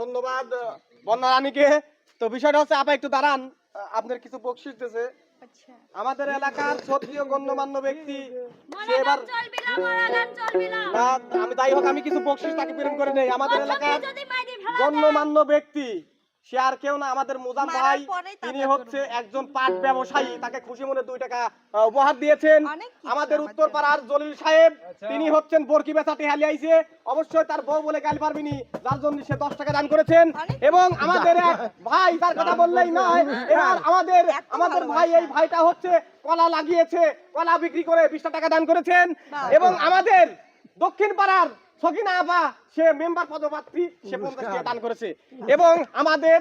ধন্যবাদ বন্যা রানীকে তো বিষয়টা হচ্ছে আপা একটু দাঁড়ান। আপনার কিছু বকশিস আচ্ছা আমাদের এলাকার সত্যিও গণ্যমান্য ব্যক্তি সে এবার আমি তাই হোক আমি কিছু বকশিস তাকে প্রেরণ করে নেই। আমাদের এলাকার গণ্যমান্য ব্যক্তি সে আর কেউ না আমাদের মোজাম ভাই। তিনি হচ্ছে একজন পাট ব্যবসায়ী। তাকে খুশি মনে দুই টাকা উপহার দিয়েছেন। আমাদের উত্তর পাড়ার জলিল সাহেব তিনি হচ্ছেন বরকি বেচা টেহালি আইছে। অবশ্যই তার বউ বলে গাল পারবিনি যার জন্য সে দশ টাকা দান করেছেন। এবং আমাদের এক ভাই তার কথা বললেই নয় এবার আমাদের আমাদের ভাই এই ভাইটা হচ্ছে কলা লাগিয়েছে। কলা বিক্রি করে বিশটা টাকা দান করেছেন। এবং আমাদের দক্ষিণ পাড়ার সকিনা আপা সে মেম্বার পদপ্রার্থী সে পঞ্চাশ টাকা দান করেছে। এবং আমাদের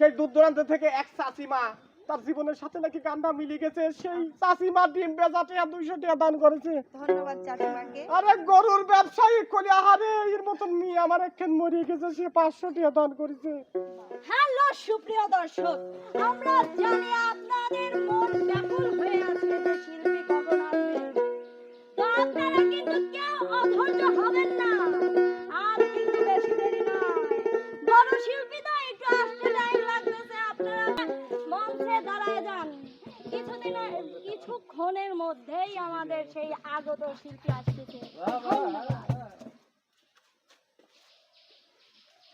সেই দূর দূরান্ত থেকে এক চাষিমা তার জীবনের সাথে নাকি গান্ডা মিলে গেছে সেই চাষিমা ডিম বেচা টাকা দুইশো টাকা দান করেছে। ধন্যবাদ চাচিমাকে। আরে গরুর ব্যবসায়ী কলি আহারে এর মতন মেয়ে আমার একখান মরে গেছে সে পাঁচশো টাকা দান করেছে। হ্যালো সুপ্রিয় দর্শক আমরা জানি আপনাদের মন ব্যাকুল হয়ে আছে শিল্পী কখন আসবে তো আপনারা অধৈর্য হবেন না। আর কিন্তু বেশি দেরি নয়। বড় শিল্পী তো একটু আসতে টাইম লাগতেছে, আপনারা মঞ্চে দাঁড়ায় যান। কিছুদিন, কিছুক্ষণের মধ্যেই আমাদের সেই আগত শিল্পী আসতেছে।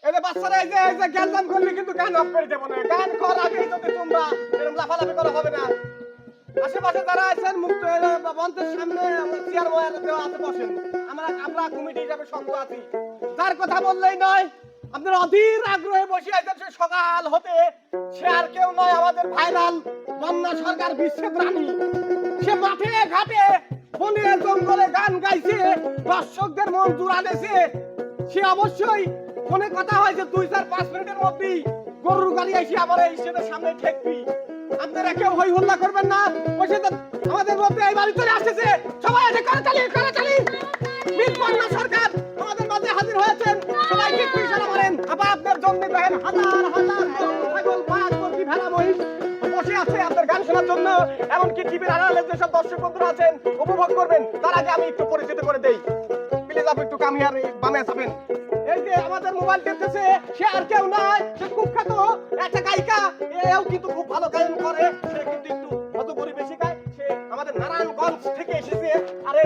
ধন্যবাদ বাচ্চারা, এই যে এই যে জ্ঞান করলে কিন্তু গান অফ করে দেবো না। গান করার আগেই যদি তোমরা এরকম লাফালাফি করা হবে না আশেপাশে যারা আছেন, মুক্ত মঞ্চের সামনে চেয়ার বয়ার দেওয়া আছে, বসেন। আমরা আমরা কমিটি হিসাবে সঙ্গ আছি। তার কথা বললেই নয়, আপনারা অধীর আগ্রহে বসে আছেন, সে সকাল হতে। সে আর কেউ নয়, আমাদের ভাইরাল বন্যা সরকার বিশ্বজিৎ রানী সে মাঠে, ঘাটে বনে জঙ্গলে গান গাইছে, দর্শকদের মন জুড়ালেছে সে অবশ্যই ফোনে কথা হয় যে, দুই চার পাঁচ মিনিটের মধ্যেই গরুর গাড়ি এসে আমার এই সামনে ঠেকবি। আপনারা কেউ হই হল্লা করবেন না। ওই আমাদের মধ্যে এই বাড়ি চলে আসতেছে। সবাই এসে করে চালি করে চালি বন্যা সরকার আমাদের মাঝে হাজির হয়েছেন। সবাইকে ইশারা মারেন আবার আপনার জন্য দেখেন, হাজার হাজার ছাগল পাঁচ মুরগি, ভেড়া, মহিষ বসে আছে আপনার গান শোনার জন্য। এমনকি টিভির আড়ালে যেসব দর্শক বন্ধুরা আছেন, উপভোগ করবেন। তার আগে আমি একটু পরিচিত করে দেই। প্লিজ আপনি একটু কামিয়ার বামে যাবেন। এই যে আমাদের মোবাইল টেপতেছে, সে আর কেউ নয় সে কুখ্যাত একটা গায়িকা এও কিন্তু খুব ভালো গায়ন করে। সে কিন্তু একটু মধুপুরি বেশি গায়। সে আমাদের নারায়ণগঞ্জ থেকে এসেছে। আরে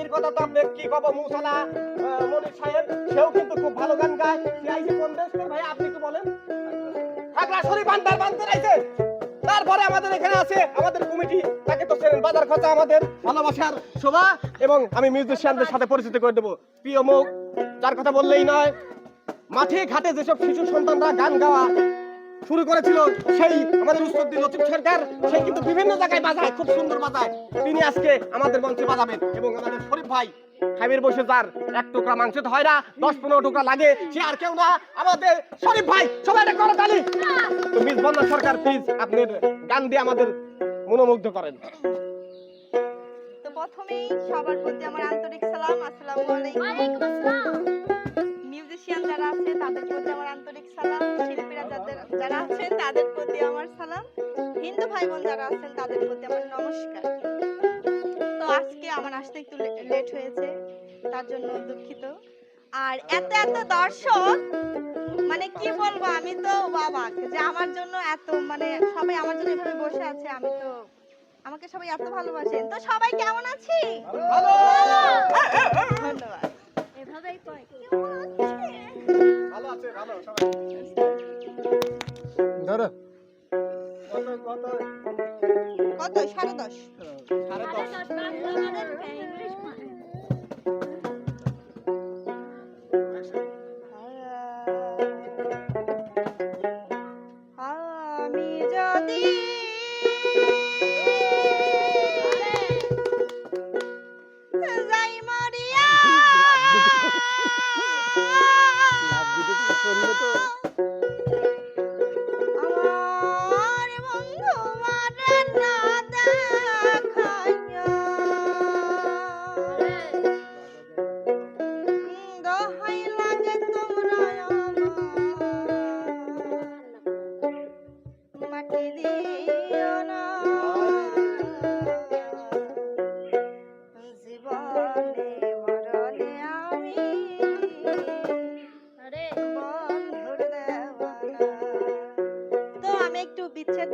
এর কথা তো আপনি কি কব মুসালা সাহেব? সেও কিন্তু খুব ভালো গান গায়। সে আইছে কোন দেশ ভাই, আপনি বলেন। তারপরে আমাদের এখানে আছে আমাদের কমিটি। তাকে তো বাজার খরচা আমাদের ভালোবাসার শোভা। এবং আমি মিউজিশিয়ানদের সাথে পরিচিত করে দেবো। প্রিয় মুখ যার কথা বললেই নয়, মাঠে ঘাটে যেসব শিশু সন্তানরা গান গাওয়া শুরু করেছিল সেই আমাদের উৎসবদি লতিফ সরকার। সে কিন্তু বিভিন্ন জায়গায় বাজায় খুব সুন্দর বাজায়। তিনি আজকে আমাদের মঞ্চে বাজাবেন এবং আমাদের শরীফ ভাই খাইবের বসে যার এক টুকরা মাংস তো হয় না দশ পনেরো টুকরা লাগে সে আর কেউ না আমাদের শরীফ ভাই সবাই একটা করে তালি। তো মিস বন্যা সরকার প্লিজ আপনার গান দিয়ে আমাদের মনোমুগ্ধ করেন। তো প্রথমেই সবার প্রতি আমার আন্তরিক সালাম আসসালামু আলাইকুম। ওয়ালাইকুম আসসালাম। মিউজিশিয়ান যারা আছে তাদের প্রতি আমার আন্তরিক সালাম। শিল্পীরা যাদের যারা আছেন তাদের প্রতি আমার সালাম। হিন্দু ভাই বোন যারা আছেন তাদের প্রতি আমার নমস্কার। তো আজকে আমার আসতে একটু লেট হয়েছে তার জন্য দুঃখিত। আর এত এত দর্শক মানে কি বলব আমি তো বাবা যে আমার জন্য এত মানে সবাই আমার জন্য এভাবে বসে আছে আমি তো আমাকে সবাই এত ভালোবাসেন। তো সবাই কেমন আছি? ধন্যবাদ। এভাবেই কয় ভালো আছে ভালো ধরো। কত সাড়ে দশ। সাড়ে দশ।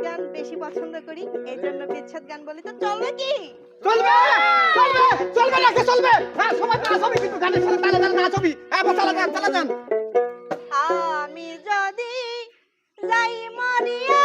গান বেশি পছন্দ করি এই জন্য বিচ্ছেদ গান বলি। তো চলবে কি? চলবে! চলবে! চলবে নাকি চলবে? হ্যাঁ সময় না হবে কিন্তু গানের সাথে তালে তালে না ছবি। হ্যাঁ বসা লাগা চালা যান আমি যদি যাই মারিয়া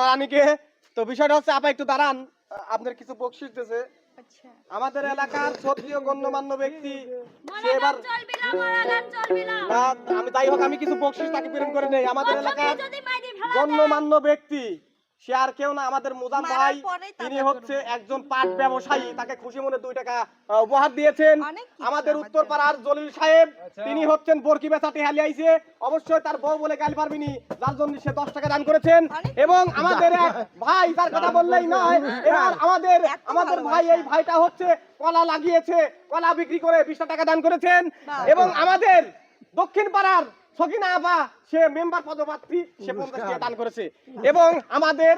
রানীকে। তো বিষয়টা হচ্ছে আপা একটু দাঁড়ান। আপনার কিছু বকশিস দিতেছে আচ্ছা। আমাদের এলাকার সত্যিও গণ্যমান্য ব্যক্তি এবার আমি তাই হোক আমি কিছু বকশিস তাকে প্রেরণ করে নেই। আমাদের এলাকার গণ্যমান্য ব্যক্তি সে আর কেউ না আমাদের মুজাম ভাই। তিনি হচ্ছে একজন পাট ব্যবসায়ী তাকে খুশি মনে দুই টাকা উপহার দিয়েছেন। আমাদের উত্তর পাড়ার জলিল সাহেব আচ্ছা। তিনি হচ্ছেন বরকি বেচাতে হালি আইছে। অবশ্যই তার বউ বলে গাল পারবিনি যার জন্য সে দশ টাকা দান করেছেন। এবং আমাদের এক ভাই তার কথা বললেই নয় এবার আমাদের আমাদের ভাই এই ভাইটা হচ্ছে কলা লাগিয়েছে কলা বিক্রি করে বিশটা টাকা দান করেছেন। এবং আমাদের দক্ষিণ পাড়ার সকিনা আবা সে মেম্বার পদপ্রার্থী সে পঞ্চাশ টাকা দান করেছে। এবং আমাদের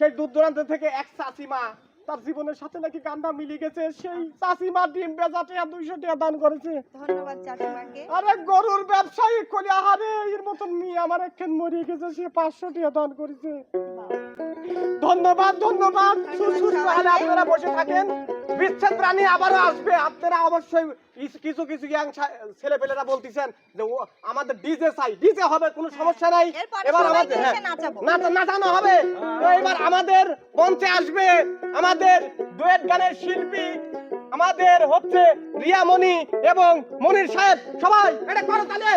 সেই দূর দূরান্ত থেকে এক চাষিমা তার জীবনের সাথে নাকি কান্না মিলে গেছে। সেই চাষিমা ডিম দুইশো টাকা দান করেছে। ধন্যবাদ চাচিমাকে আরে গরুর ব্যবসায়ী কলি আহারে এর মতন মেয়ে আমার একখান মরিয়ে গেছে সে পাঁচশো টাকা দান করেছে। ধন্যবাদ ধন্যবাদ। সুস্থ আপনারা বসে থাকেন। বিচ্ছেদ প্রাণী আবারও আসবে। আপনারা অবশ্যই কিছু কিছু ইয়াং ছেলে পেলেরা বলতেছেন যে আমাদের ডিজে চাই। ডিজে হবে কোনো সমস্যা নাই। এবার আমাদের হ্যাঁ। নাচানো হবে। তো এবার আমাদের মঞ্চে আসবে আমাদের ডুয়েট গানের শিল্পী আমাদের হচ্ছে রিয়া মণি এবং মনির সাহেব। সবাই এটা করো তাহলে।